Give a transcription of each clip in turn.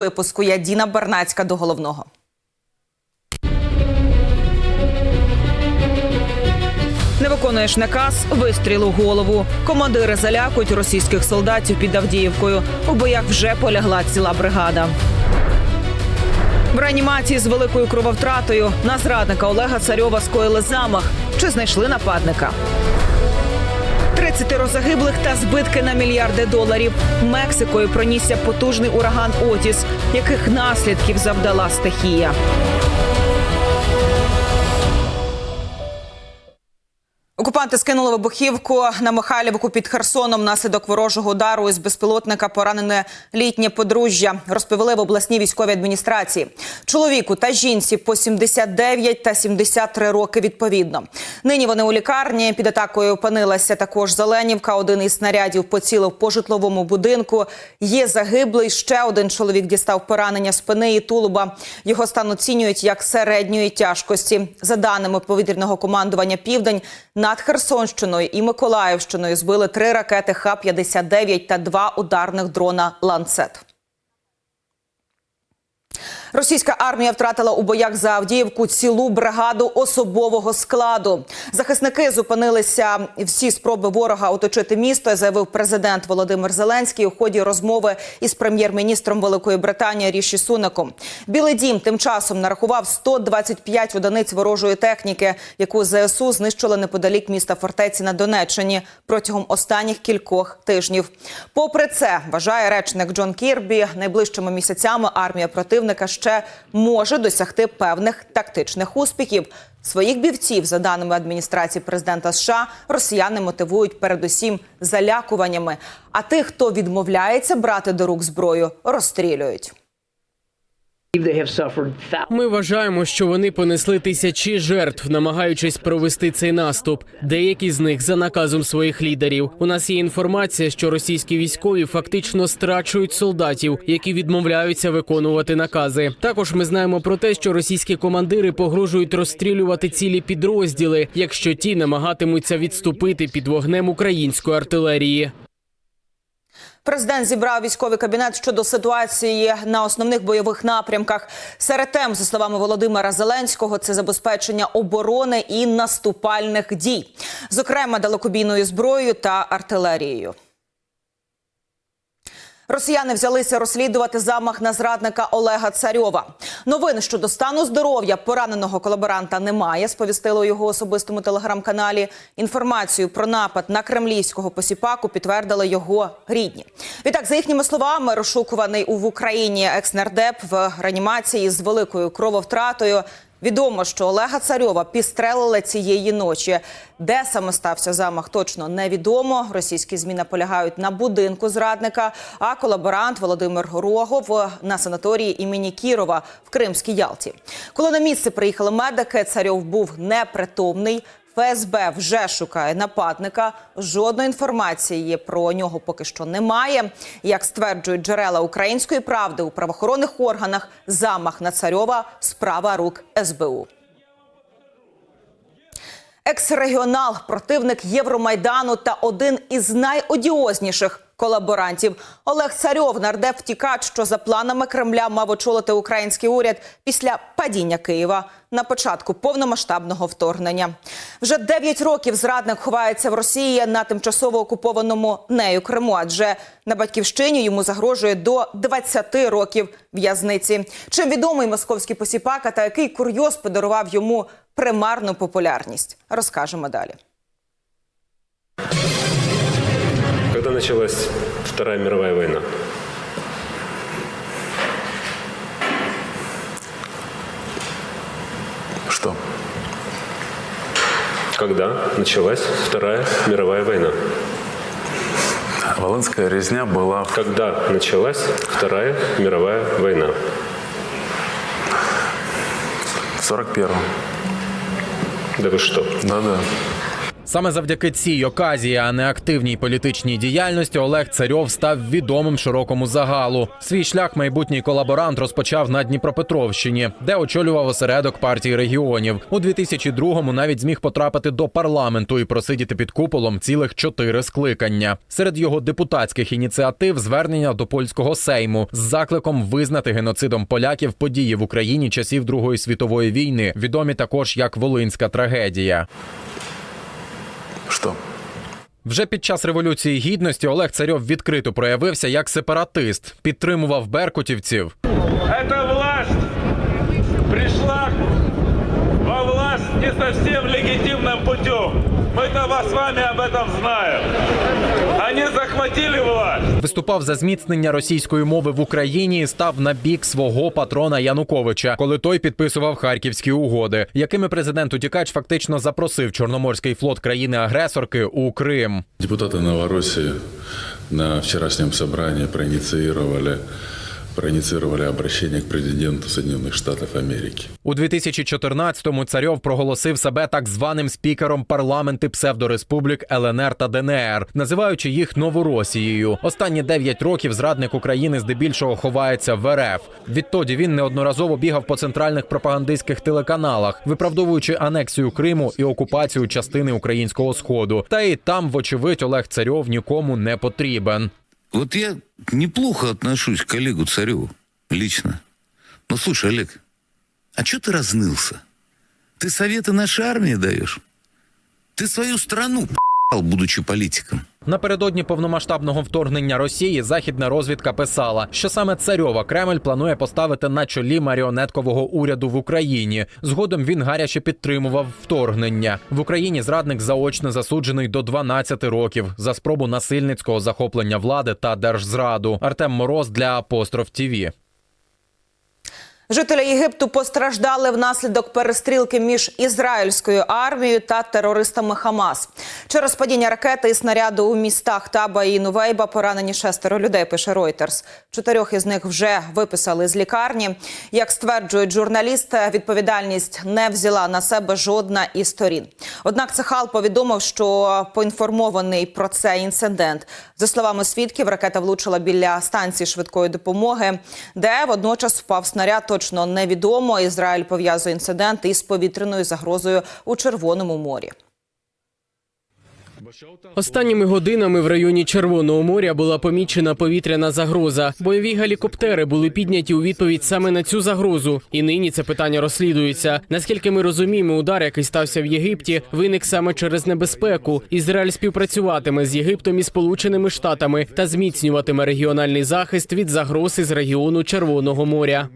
Випуску я Діна Бернацька до головного. Не виконуєш наказ, вистріл у голову. Командири залякують російських солдатів під Авдіївкою. У боях вже полягла ціла бригада. В реанімації з великою крововтратою на зрадника Олега Царьова скоїли замах. Чи знайшли нападника? 30 загиблих та збитки на мільярди доларів. Мексикою пронісся потужний ураган Отіс, яких наслідків завдала стихія. Окупанти скинули вибухівку на Михайлівку під Херсоном. Наслідок ворожого удару із безпілотника поранене літнє подружжя. Розповіли в обласній військовій адміністрації. Чоловіку та жінці по 79 та 73 роки відповідно. Нині вони у лікарні. Під атакою опинилася також Зеленівка. Один із снарядів поцілив по житловому будинку. Є загиблий. Ще один чоловік дістав поранення спини і тулуба. Його стан оцінюють як середньої тяжкості. За даними повітряного командування Південь над Херсонщиною і Миколаївщиною збили три ракети Х-59 та два ударних дрона «Ланцет». Російська армія втратила у боях за Авдіївку цілу бригаду особового складу. Захисники зупинилися всі спроби ворога оточити місто, заявив президент Володимир Зеленський у ході розмови із прем'єр-міністром Великої Британії Ріші Сунаком. Білий дім тим часом нарахував 125 одиниць ворожої техніки, яку ЗСУ знищили неподалік міста фортеці на Донеччині протягом останніх кількох тижнів. Попри це, вважає речник Джон Кірбі, найближчими місяцями армія противника ще може досягти певних тактичних успіхів. Своїх бівців, за даними адміністрації президента США, росіяни мотивують передусім залякуваннями. А тих, хто відмовляється брати до рук зброю, розстрілюють. Ми вважаємо, що вони понесли тисячі жертв, намагаючись провести цей наступ. Деякі з них за наказом своїх лідерів. У нас є інформація, що російські військові фактично страчують солдатів, які відмовляються виконувати накази. Також ми знаємо про те, що російські командири погрожують розстрілювати цілі підрозділи, якщо ті намагатимуться відступити під вогнем української артилерії. Президент зібрав військовий кабінет щодо ситуації на основних бойових напрямках. Серед тем, за словами Володимира Зеленського, це забезпечення оборони і наступальних дій, зокрема далекобійною зброєю та артилерією. Росіяни взялися розслідувати замах на зрадника Олега Царьова. Новин щодо стану здоров'я пораненого колаборанта немає. Сповістили у його особистому телеграм-каналі. Інформацію про напад на кремлівського посіпаку підтвердили його рідні. Відтак, за їхніми словами, розшукуваний в Україні екснардеп в реанімації з великою крововтратою. Відомо, що Олега Царьова підстрелили цієї ночі. Де саме стався замах, точно невідомо. Російські змі наполягають на будинку зрадника. А колаборант Володимир Рогов на санаторії імені Кірова в Кримській Ялті. Коли на місце приїхали медики, царьов був непритомний. ФСБ вже шукає нападника. Жодної інформації про нього поки що немає. Як стверджують джерела української правди у правоохоронних органах, замах на царьова справа рук СБУ. Екс-регіонал, противник Євромайдану та один із найодіозніших колаборантів Олег Царьов, нардеп втікач, що за планами Кремля мав очолити український уряд після падіння Києва на початку повномасштабного вторгнення. Вже 9 років зрадник ховається в Росії на тимчасово окупованому нею Криму, адже на батьківщині йому загрожує до 20 років в'язниці. Чим відомий московський посіпака та який курйоз подарував йому примарну популярність, розкажемо далі. Началась Вторая мировая война? Что? Когда началась Вторая мировая война? Волынская резня была в Когда началась Вторая мировая война? 41-м. Да вы что? Да-да. Саме завдяки цій оказії, а не активній політичній діяльності, Олег Царьов став відомим широкому загалу. Свій шлях майбутній колаборант розпочав на Дніпропетровщині, де очолював осередок партії регіонів. У 2002-му навіть зміг потрапити до парламенту і просидіти під куполом цілих чотири скликання. Серед його депутатських ініціатив звернення до польського сейму з закликом визнати геноцидом поляків події в Україні часів Другої світової війни, відомі також як Волинська трагедія. Что? Вже під час революції гідності Олег Царьов відкрито проявився як сепаратист, підтримував беркутівців. Эта власть пришла во власть не совсем легитимным путем. Мы-то вас с вами об этом знаем. Они захватили власть. Виступав за зміцнення російської мови в Україні і став на бік свого патрона Януковича, коли той підписував харківські угоди, якими президент утікач фактично запросив Чорноморський флот країни-агресорки у Крим. Депутати Новоросії на вчорашньому собранні проинициировали, проинициировали обращение к президенту Соединенных Штатов Америки. У 2014-му Царьов проголосив себе так званим спікером парламенти псевдореспублік ЛНР та ДНР, називаючи їх Новоросією. Останні 9 років зрадник України здебільшого ховається в РФ. Відтоді він неодноразово бігав по центральних пропагандистських телеканалах, виправдовуючи анексію Криму і окупацію частини українського сходу. Та і там, вочевидь, Олег Царьов нікому не потрібен. Вот я неплохо отношусь к Олегу Цареву лично. Но слушай, Олег, а что ты разнылся? Ты советы нашей армии даешь? Ты свою страну будучи политиком. Напередодні повномасштабного вторгнення Росії західна розвідка писала, що саме царьова Кремль планує поставити на чолі маріонеткового уряду в Україні. Згодом він гаряче підтримував вторгнення в Україні. Зрадник заочно засуджений до 12 років за спробу насильницького захоплення влади та держзраду. Артем Мороз для Апостроф ТІВІ. Жителі Єгипту постраждали внаслідок перестрілки між ізраїльською армією та терористами Хамас. Через падіння ракети і снаряду у містах Таба і Нувейба поранені шестеро людей. Пише Reuters. Чотирьох із них вже виписали з лікарні. Як стверджують журналісти, відповідальність не взяла на себе жодна із сторін. Однак Цехал повідомив, що поінформований про цей інцидент. За словами свідків, ракета влучила біля станції швидкої допомоги, де водночас впав снаряд. Точно невідомо. Ізраїль пов'язує інцидент із повітряною загрозою у Червоному морі. Останніми годинами в районі Червоного моря була помічена повітряна загроза. Бойові гелікоптери були підняті у відповідь саме на цю загрозу. І нині це питання розслідується. Наскільки ми розуміємо, удар, який стався в Єгипті, виник саме через небезпеку. Ізраїль співпрацюватиме з Єгиптом і Сполученими Штатами та зміцнюватиме регіональний захист від загроз із регіону Червоного моря.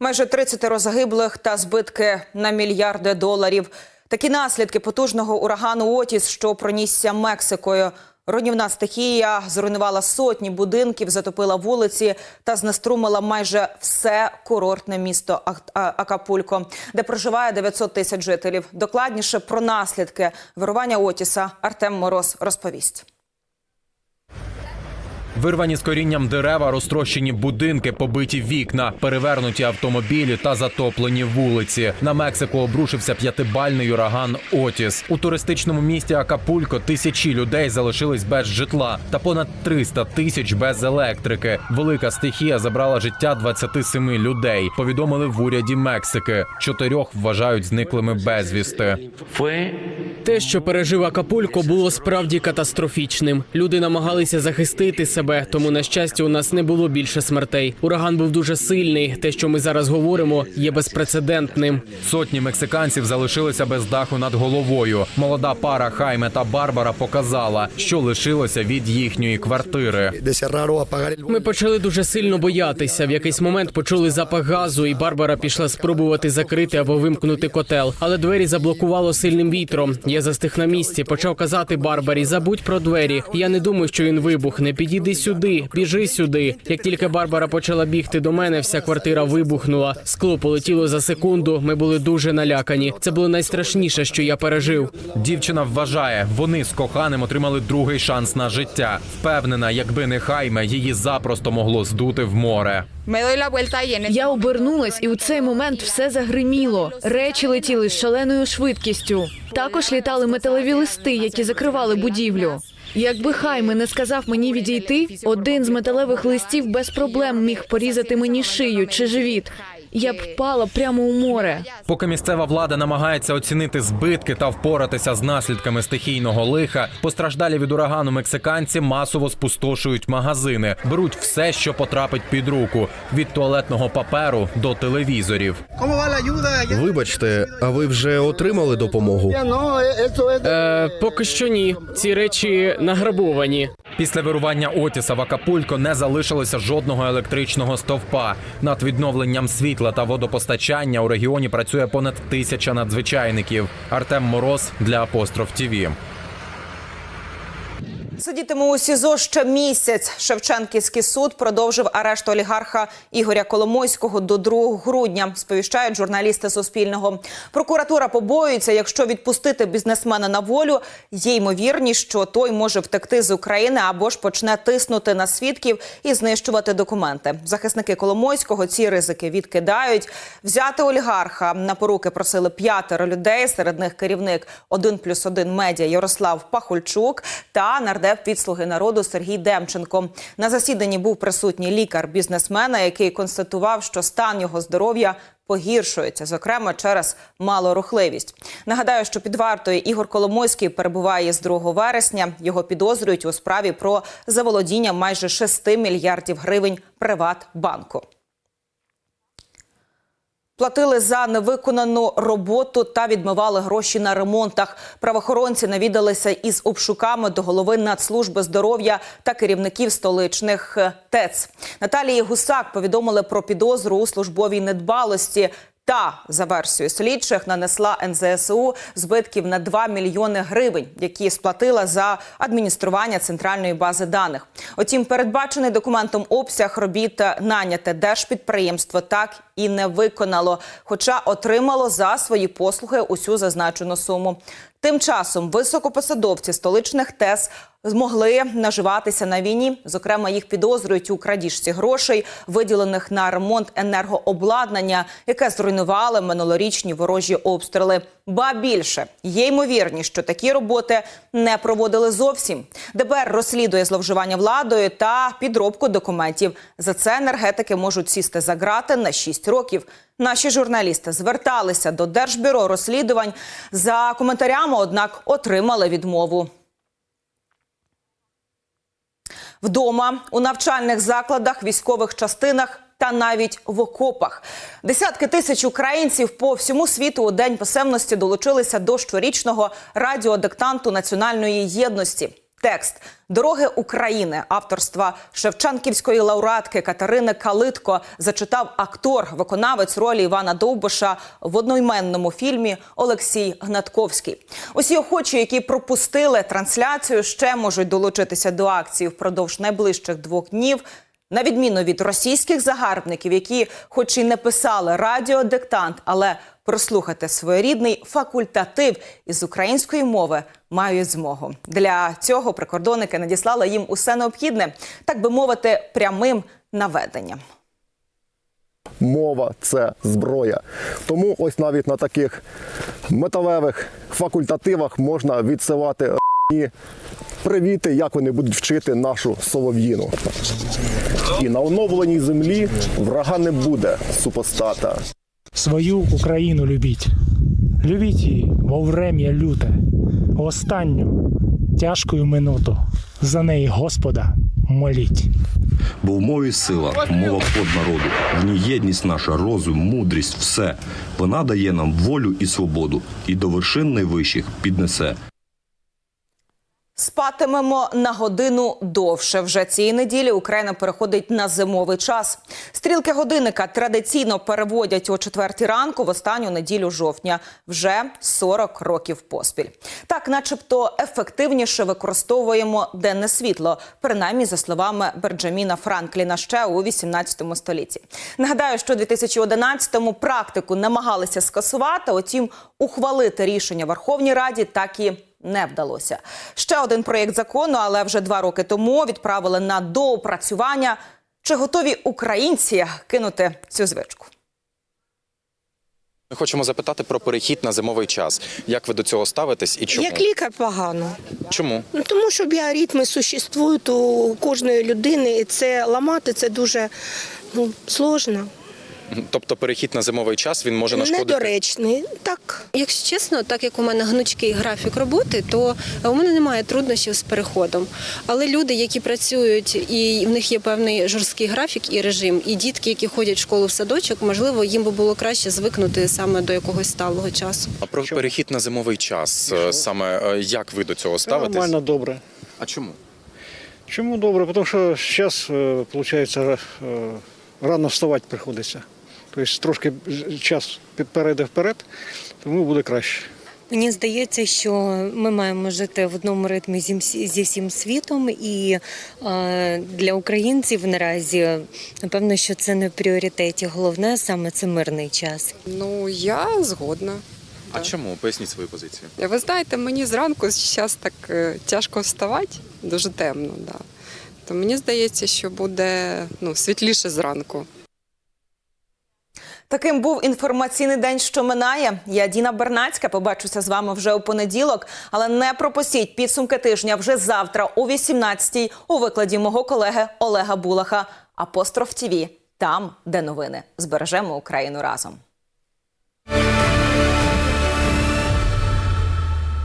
Майже 30 загиблих та збитки на мільярди доларів. Такі наслідки потужного урагану Отіс, що пронісся Мексикою. Руйнівна стихія зруйнувала сотні будинків, затопила вулиці та знеструмила майже все курортне місто Акапулько, де проживає 900 тисяч жителів. Докладніше про наслідки вирування Отіса Артем Мороз розповість. Вирвані з корінням дерева, розтрощені будинки, побиті вікна, перевернуті автомобілі та затоплені вулиці. На Мексику обрушився п'ятибальний ураган Отіс. У туристичному місті Акапулько тисячі людей залишились без житла та понад 300 тисяч без електрики. Велика стихія забрала життя 27 людей. Повідомили в уряді Мексики. Чотирьох вважають зниклими безвісти. Те, що пережив Акапулько, було справді катастрофічним. Люди намагалися захистити себе, тому на щастя у нас не було більше смертей. Ураган був дуже сильний. Те, що ми зараз говоримо, є безпрецедентним. Сотні мексиканців залишилися без даху над головою. Молода пара Хайме та Барбара показала, що лишилося від їхньої квартири. Ми почали дуже сильно боятися. В якийсь момент почули запах газу, і Барбара пішла спробувати закрити або вимкнути котел. Але двері заблокувало сильним вітром. Я застиг на місці, почав казати Барбарі: забудь про двері. Я не думаю, що він вибухне. Підійди сюди, біжи сюди. Як тільки Барбара почала бігти до мене, вся квартира вибухнула. Скло полетіло за секунду. Ми були дуже налякані. Це було найстрашніше, що я пережив. Дівчина вважає, вони з коханим отримали другий шанс на життя. Впевнена, якби не Хайме, її запросто могло здути в море. Я обернулась, і у цей момент все загриміло. Речі летіли з шаленою швидкістю. Також літали металеві листи, які закривали будівлю. Якби Хайме не сказав мені відійти, один з металевих листів без проблем міг порізати мені шию чи живіт. Я б впала прямо у море. Поки місцева влада намагається оцінити збитки та впоратися з наслідками стихійного лиха, постраждалі від урагану мексиканці масово спустошують магазини, беруть все, що потрапить під руку від туалетного паперу до телевізорів. Вибачте, а ви вже отримали допомогу? Е, поки що ні. Ці речі награбовані. Після вирування Отіса в Акапулько не залишилося жодного електричного стовпа. Над відновленням світла та водопостачання у регіоні працює понад тисяча надзвичайників. Артем Мороз для Апостроф ТІВІ. Сидітиме у СІЗО ще місяць. Шевченківський суд продовжив арешт олігарха Ігоря Коломойського до 2 грудня. Сповіщають журналісти Суспільного. Прокуратура побоюється, якщо відпустити бізнесмена на волю, є ймовірність, що той може втекти з України або ж почне тиснути на свідків і знищувати документи. Захисники Коломойського ці ризики відкидають. Взяти олігарха на поруки просили п'ятеро людей. Серед них керівник 1 плюс 1 медіа Ярослав Пахульчук та нардеп від «Слуги народу Сергій Демченко. На засіданні був присутній лікар бізнесмена, який констатував, що стан його здоров'я погіршується, зокрема через малорухливість. Нагадаю, що під вартою Ігор Коломойський перебуває з 2 вересня. Його підозрюють у справі про заволодіння майже 6 мільярдів гривень Приватбанку. Платили за невиконану роботу та відмивали гроші на ремонтах. Правоохоронці навідалися із обшуками до голови Нацслужби здоров'я та керівників столичних е, ТЕЦ. Наталії Гусак повідомили про підозру у службовій недбалості. Та за версією слідчих нанесла НЗСУ збитків на 2 мільйони гривень, які сплатила за адміністрування центральної бази даних. Утім, передбачений документом обсяг робіт наняте держпідприємство так і не виконало, хоча отримало за свої послуги усю зазначену суму. Тим часом високопосадовці столичних ТЕС змогли наживатися на війні. Зокрема, їх підозрюють у крадіжці грошей, виділених на ремонт енергообладнання, яке зруйнували минулорічні ворожі обстріли. Ба більше є ймовірність, що такі роботи не проводили зовсім. ДБР розслідує зловживання владою та підробку документів. За це енергетики можуть сісти за грати на 6 років. Наші журналісти зверталися до Держбюро розслідувань за коментарями, однак отримали відмову. Вдома, у навчальних закладах, військових частинах та навіть в окопах. Десятки тисяч українців по всьому світу у День писемності долучилися до щорічного радіодиктанту національної єдності. Текст Дороги України авторства Шевченківської лауреатки Катерини Калитко зачитав актор, виконавець ролі Івана Довбуша в одноіменному фільмі Олексій Гнатковський. Усі охочі, які пропустили трансляцію, ще можуть долучитися до акції впродовж найближчих двох днів. На відміну від російських загарбників, які, хоч і не писали радіодиктант, але прослухати своєрідний факультатив із української мови мають змогу. Для цього прикордонники надіслали їм усе необхідне, так би мовити, прямим наведенням. Мова це зброя. Тому ось навіть на таких металевих факультативах можна відсилати і привіти, як вони будуть вчити нашу солов'їну. І на оновленій землі врага не буде супостата. Свою Україну любіть. Любіть її во врем'я люте, останню тяжкою минуту. За неї Господа моліть. Бо в мові сила, мова код народу. В ній єдність наша, розум, мудрість, все. Вона дає нам волю і свободу, і до вершин найвищих піднесе. Спатимемо на годину довше. Вже цієї неділі Україна переходить на зимовий час. Стрілки годинника традиційно переводять о четвертій ранку в останню неділю жовтня. Вже 40 років поспіль. Так, начебто, ефективніше використовуємо денне світло, принаймні за словами Берджаміна Франкліна ще у 18 столітті. Нагадаю, що у 2011-му практику намагалися скасувати, утім, ухвалити рішення Верховній Раді так і не вдалося. Ще один проєкт закону, але вже два роки тому відправили на доопрацювання. Чи готові українці кинути цю звичку? Ми хочемо запитати про перехід на зимовий час. Як ви до цього ставитесь і чому? Як лікар погано. Чому? Ну, тому що біоритми существують у кожної людини, і це ламати це дуже ну, сложно. Тобто перехід на зимовий час він може нашкодити? Недоречний. Так. Якщо чесно, так як у мене гнучкий графік роботи, то у мене немає труднощів з переходом. Але люди, які працюють, і в них є певний жорсткий графік і режим, і дітки, які ходять в школу в садочок, можливо, їм би було краще звикнути саме до якогось сталого часу. А про перехід на зимовий час е, саме е, як ви до цього ставитесь? Нормально добре. А чому? Чому добре? Тому що зараз, виходить, рано вставати приходиться. Тобто трошки час перейде вперед, тому буде краще. Мені здається, що ми маємо жити в одному ритмі зі, зі всім світом, і е, для українців наразі напевно, що це не в пріоритеті. Головне саме це мирний час. Ну, я згодна. А чому? Поясніть свою позицію. Ви знаєте, мені зранку зараз так е, тяжко вставати, дуже темно. Да. То мені здається, що буде ну, світліше зранку. Таким був інформаційний день, що минає. Я Діна Бернацька. Побачуся з вами вже у понеділок. Але не пропустіть підсумки тижня вже завтра о 18-й у викладі мого колеги Олега Булаха. Апостроф ТІВІ. Там, де новини. Збережемо Україну разом.